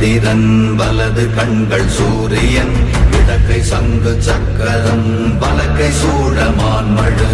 சந்திரன் வலது கண்கள் சூரியன் இடக்கை சங்கு சக்கரம் வலக்கை சூழமான் மழு.